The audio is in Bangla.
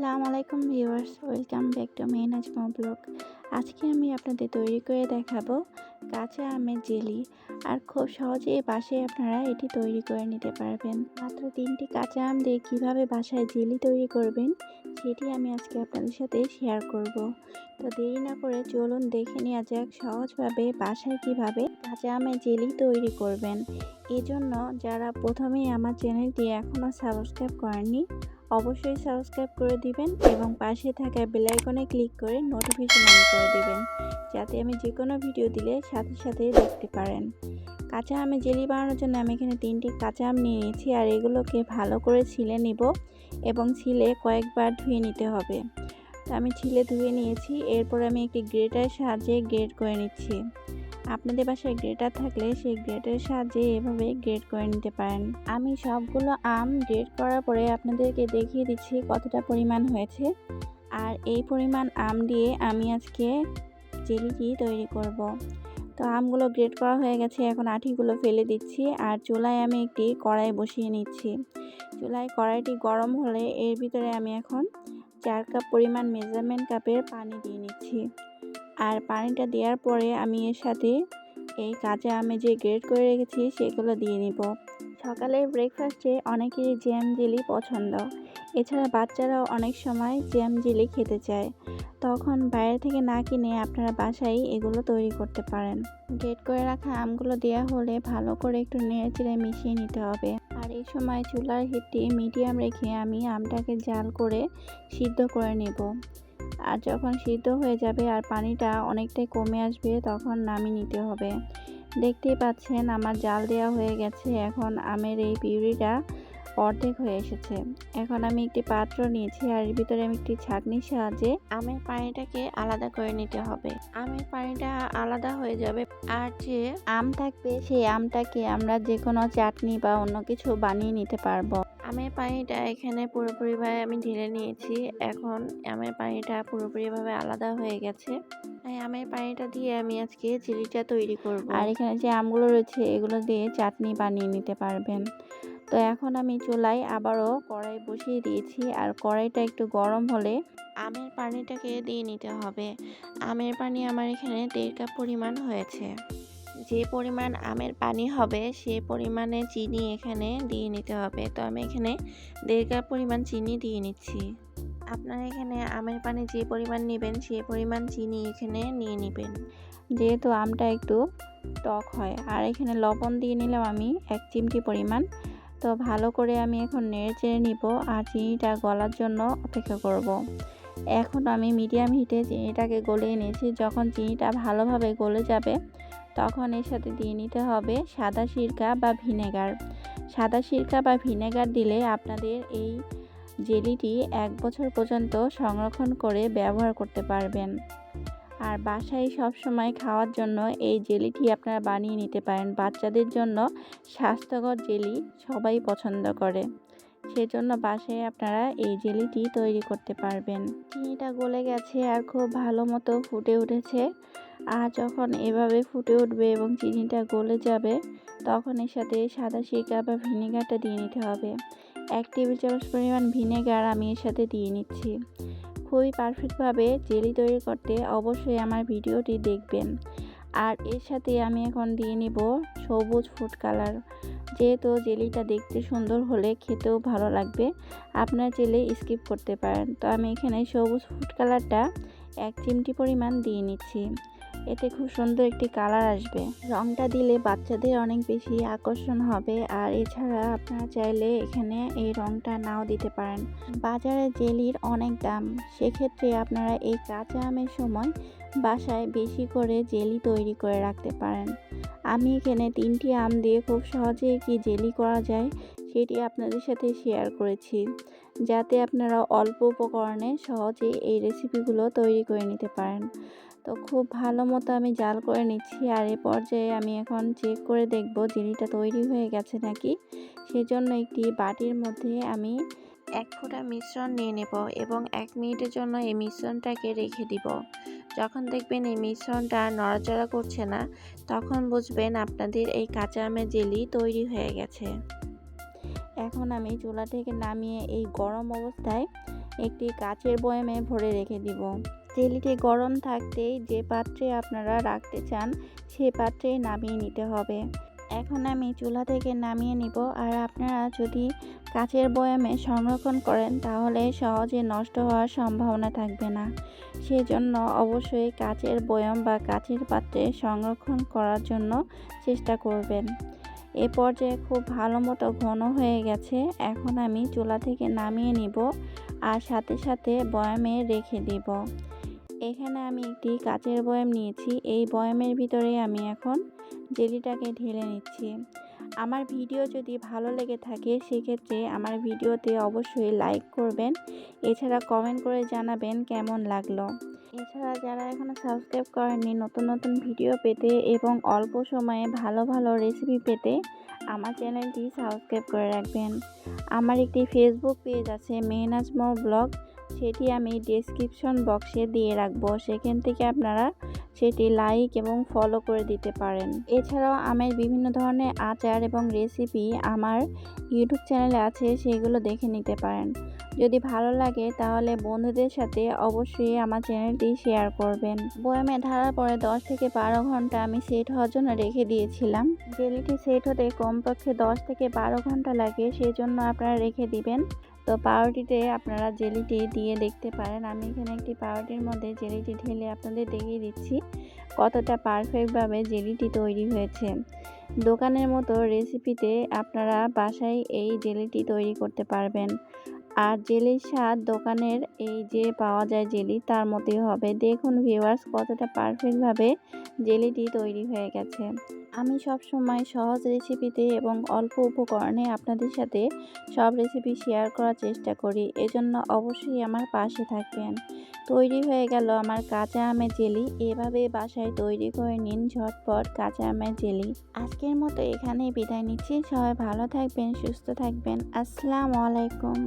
আসসালামু আলাইকুম ভিউয়ার্স, ওয়েলকাম ব্যাক টু মেন আজমা ব্লগ। আজকে আমি আপনাদের তৈরি করে দেখাবো কাঁচা আমের জেলি, আর খুব সহজেই বাসায় আপনারা এটি তৈরি করে নিতে পারবেন। মাত্র তিনটি কাঁচা আম দিয়ে কীভাবে বাসায় জেলি তৈরি করবেন, সেটি আমি আজকে আপনাদের সাথে শেয়ার করব। তো দেরি না করে চলুন দেখে নেওয়া যাক সহজভাবে বাসায় কীভাবে কাঁচা আমের জেলি তৈরি করবেন। এজন্য যারা প্রথমেই আমার চ্যানেলটি এখনও সাবস্ক্রাইব করেননি অবশ্যই সাবস্ক্রাইব করে দিবেন এবং পাশে থাকা বেল আইকনে ক্লিক করে নোটিফিকেশন অন করে দিবেন, যাতে আমি যে কোনো ভিডিও দিলে সাথে সাথে দেখতে পারেন। কাঁচা আমে জেলি বানানোর জন্য আমি এখানে তিনটি কাঁচা আম নিয়ে নিয়েছি আর এগুলোকে ভালো করে ছিলে নিব এবং ছিলে কয়েকবার ধুয়ে নিতে হবে। আমি ছিলে ধুয়ে নিয়েছি, এরপর আমি একটি গ্রেটারের সাহায্যে গ্রেড করে নিচ্ছি। আপনাদের বাসায় গ্রেটার থাকলে সেই গ্রেটের সাহায্যে এভাবে গ্রেড করে নিতে পারেন। আমি সবগুলো আম গ্রেড করার পরে আপনাদেরকে দেখিয়ে দিচ্ছি কতটা পরিমাণ হয়েছে। আর এই পরিমাণ আম দিয়ে আমি আজকে জেলিটি তৈরি করব। তো আমগুলো গ্রেড করা হয়ে গেছে, এখন আঠিগুলো ফেলে দিচ্ছি আর চুলায় আমি একটি কড়াই বসিয়ে নিচ্ছি। চুলায় কড়াইটি গরম হলে এর ভিতরে আমি এখন চার কাপ পরিমাণ মেজারমেন্ট কাপের পানি দিয়ে নিচ্ছি। আর পানিটা দেওয়ার পরে আমি এর সাথে এই কাঁচা আমে যে গ্রেড করে রেখেছি, সেগুলো দিয়ে নিব। সকালের ব্রেকফাস্টে অনেকেরই জ্যাম জেলি পছন্দ। এছাড়া বাচ্চারাও অনেক সময় জ্যাম জেলি খেতে চায়। তখন বাইরে থেকে না কিনে আপনারা বাসায় এগুলো তৈরি করতে পারেন। গ্রেড করে রাখা আমগুলো দেওয়া হলে ভালো করে একটু নেড়ে চেড়ে মিশিয়ে নিতে হবে। আর এই সময় চুলার হিটটি মিডিয়াম রেখে আমি আমটাকে জাল করে সিদ্ধ করে নেব। আর যখন সিদ্ধ হয়ে যাবে আর পানিটা অনেকটাই কমে আসবে, তখন নামিয়ে নিতে হবে। দেখতেই পাচ্ছেন আমার জাল দেওয়া হয়ে গেছে। এখন আমের এই পিউরিটা অর্ধেক হয়ে এসেছে। এখন আমি একটি পাত্র নিয়েছি আর এর ভিতরে আমি একটি ছাঁকনির সাহায্যে আমের পানিটাকে আলাদা করে নিতে হবে। আমের পানিটা আলাদা হয়ে যাবে আর যে আম থাকবে, সেই আমটাকে আমরা যে কোনো চাটনি বা অন্য কিছু বানিয়ে নিতে পারব। আমের পানিটা এখানে পুরোপুরিভাবে আমি ঢেলে নিয়েছি। এখন আমের পানিটা পুরোপুরিভাবে আলাদা হয়ে গেছে। তাই আমের পানিটা দিয়ে আমি আজকে চিলিটা তৈরি করব। আর এখানে যে আমগুলো রয়েছে, এগুলো দিয়ে চাটনি বানিয়ে নিতে পারবেন। তো এখন আমি চুলায় আবারও কড়াই বসিয়ে দিয়েছি। আর কড়াইটা একটু গরম হলে আমের পানিটাকে দিয়ে নিতে হবে। আমের পানি আমার এখানে দেড় কাপ পরিমাণ হয়েছে। যে পরিমাণ আমের পানি হবে, সে পরিমাণে চিনি এখানে দিয়ে নিতে হবে। তো আমি এখানে দেড় কাপ পরিমাণ চিনি দিয়ে নিচ্ছি। আপনারা এখানে আমের পানি যে পরিমাণ নেবেন, সে পরিমাণ চিনি এখানে নিয়ে নেবেন। যেহেতু আমটা একটু টক হয়, আর এখানে লবণ দিয়ে নিলাম আমি এক চিমটি পরিমাণ। তো ভালো করে আমি এখন নেড়ে চেড়ে নিব আর চিনিটা গলার জন্য অপেক্ষা করব। এখন আমি মিডিয়াম হিটে চিনিটাকে গলিয়ে নিয়েছি যখন চিনিটা ভালোভাবে গলে যাবে তখন এর সাথে দিয়ে নিতে হবে সাদা সিরকা বা ভিনেগার। সাদা সিরকা বা ভিনেগার দিলে আপনাদের এই জেলিটি এক বছর পর্যন্ত সংরক্ষণ করে ব্যবহার করতে পারবেন। আর বাসায় সব সময় খাওয়ার জন্য এই জেলিটি আপনারা বানিয়ে নিতে পারেন। বাচ্চাদের জন্য স্বাস্থ্যকর জেলি সবাই পছন্দ করে। সেজন্য বাসায় আপনারা এই জেলিটি তৈরি করতে পারবেন। চিনিটা গলে গেছে আর খুব ভালো মতো ফুটে উঠেছে। আর যখন এভাবে ফুটে উঠবে এবং চিনিটা গলে যাবে, তখন এর সাথে সাদা সিরকা বা ভিনেগারটা দিয়ে নিতে হবে। এক টেবিল চামচ পরিমাণ ভিনেগার আমি এর সাথে দিয়ে নিচ্ছি। খুবই পারফেক্টভাবে জেলি তৈরি করতে অবশ্যই আমার ভিডিওটি দেখবেন। আর এর সাথে আমি এখন দিয়ে নিব সবুজ ফুড কালার। যেহেতু জেলিটা দেখতে সুন্দর হলে খেতেও ভালো লাগবে, আপনার জেলে স্কিপ করতে পারেন। তো আমি এখানে সবুজ ফুড কালারটা এক চিমটি পরিমাণ দিয়ে নিচ্ছি। এতে খুব সুন্দর একটি কালার আসবে। রংটা দিলে বাচ্চাদের অনেক বেশি আকর্ষণ হবে। আর এছাড়া আপনারা চাইলে এখানে এই রংটা নাও দিতে পারেন। বাজারে জেলির অনেক দাম। সেক্ষেত্রে আপনারা এই কাঁচা আমের সময় বাসায় বেশি করে জেলি তৈরি করে রাখতে পারেন। আমি এখানে তিনটি আম দিয়ে খুব সহজে কি জেলি করা যায় সেটি আপনাদের সাথে শেয়ার করেছি। যাতে আপনারা অল্প উপকরণে সহজে এই রেসিপিগুলো তৈরি করে নিতে পারেন। তো খুব ভালো মতো আমি জাল করে নিচ্ছি আর এ পর্যায়ে আমি এখন চেক করে দেখব জেলিটা তৈরি হয়ে গেছে নাকি। সেজন্য একটি বাটির মধ্যে আমি এক ফোঁটা মিশ্রণ নিয়ে নেব এবং এক মিনিটের জন্য এই মিশ্রণটাকে রেখে দিব। যখন দেখবেন এই মিশ্রণটা নড়াচড়া করছে না, তখন বুঝবেন আপনাদের এই কাঁচা আমের জেলি তৈরি হয়ে গেছে। এখন আমি চুলা থেকে নামিয়ে এই গরম অবস্থায় একটি কাচের বয়ামে ভরে রেখে দিব। জেলিটি গরম থাকতেই যে পাত্রে আপনারা রাখতে চান, সে পাত্রে নামিয়ে নিতে হবে। এখন আমি চুলা থেকে নামিয়ে নিব। আর আপনারা যদি কাচের বয়ামে সংরক্ষণ করেন, তাহলে সহজে নষ্ট হওয়ার সম্ভাবনা থাকবে না। সেজন্য অবশ্যই কাচের বয়াম বা কাচের পাত্রে সংরক্ষণ করার জন্য চেষ্টা করবেন। এ পর্যায়ে খুব ভালো মতো ঘন হয়ে গেছে। এখন আমি চুলা থেকে নামিয়ে নিব আর সাথে সাথে বয়ামে রেখে দিব। এখানে আমি একটি কাচের বয়াম নিয়েছি। এই বয়ামের ভিতরে আমি এখন জেলিটাকে ঢেলে নিচ্ছি। আমার ভিডিও যদি ভালো লেগে থাকে, সেক্ষেত্রে আমার ভিডিওতে অবশ্যই লাইক করবেন। এছাড়া কমেন্ট করে জানাবেন কেমন লাগল। এছাড়া যারা এখনও সাবস্ক্রাইব করেননি, নতুন নতুন ভিডিও পেতে এবং অল্প সময়ে ভালো ভালো রেসিপি পেতে আমার চ্যানেলটি সাবস্ক্রাইব করে রাখবেন। আমার একটি ফেসবুক পেজ আছে মেহনাজমো ব্লগ। সেটি আমি ডেসক্রিপশন বক্সে দিয়ে রাখব। সেখান থেকে আপনারা সেটি লাইক এবং ফলো করে দিতে পারেন। এছাড়াও আমার বিভিন্ন ধরনের আচার এবং রেসিপি আমার ইউটিউব চ্যানেলে আছে, সেগুলো দেখে নিতে পারেন। যদি ভালো লাগে, তাহলে বন্ধুদের সাথে অবশ্যই আমার চ্যানেলটি শেয়ার করবেন। বয়ামে ঢালার পরে দশ থেকে বারো ঘণ্টা আমি সেট হওয়ার জন্য রেখে দিয়েছিলাম। জেলিটি সেট হতে কমপক্ষে দশ থেকে বারো ঘণ্টা লাগে সেই জন্য আপনারা রেখে দিবেন। তো পাউরুটিতে আপনারা জেলিটি দিয়ে দেখতে পারেন। আমি এখানে একটি পাউরুটির মধ্যে জেলিটি ঢেলে আপনাদের দেখিয়ে দিচ্ছি কতটা পারফেক্টভাবে জেলিটি তৈরি হয়েছে। দোকানের মতো রেসিপিতে আপনারা বাসায় এই জেলিটি তৈরি করতে পারবেন। আর জেলির স্বাদ দোকানের এই যে পাওয়া যায় জেলি, তার মতোই হবে। দেখুন ভিউয়ার্স কতটা পারফেক্টভাবে জেলিটি তৈরি হয়ে গেছে। আমি সব সময় সহজ রেসিপিতে এবং অল্প উপকরণে আপনাদের সাথে সব রেসিপি শেয়ার করার চেষ্টা করি। এজন্য অবশ্যই আমার পাশে থাকবেন। তৈরি হয়ে গেল আমার কাঁচা আমের জেলি। এভাবে বাসায় তৈরি করে নিন ঝটপট কাঁচা আমের জেলি। আজকের মতো এখানেই বিদায় নিচ্ছি। সবাই ভালো থাকবেন, সুস্থ থাকবেন। আসসালামু আলাইকুম।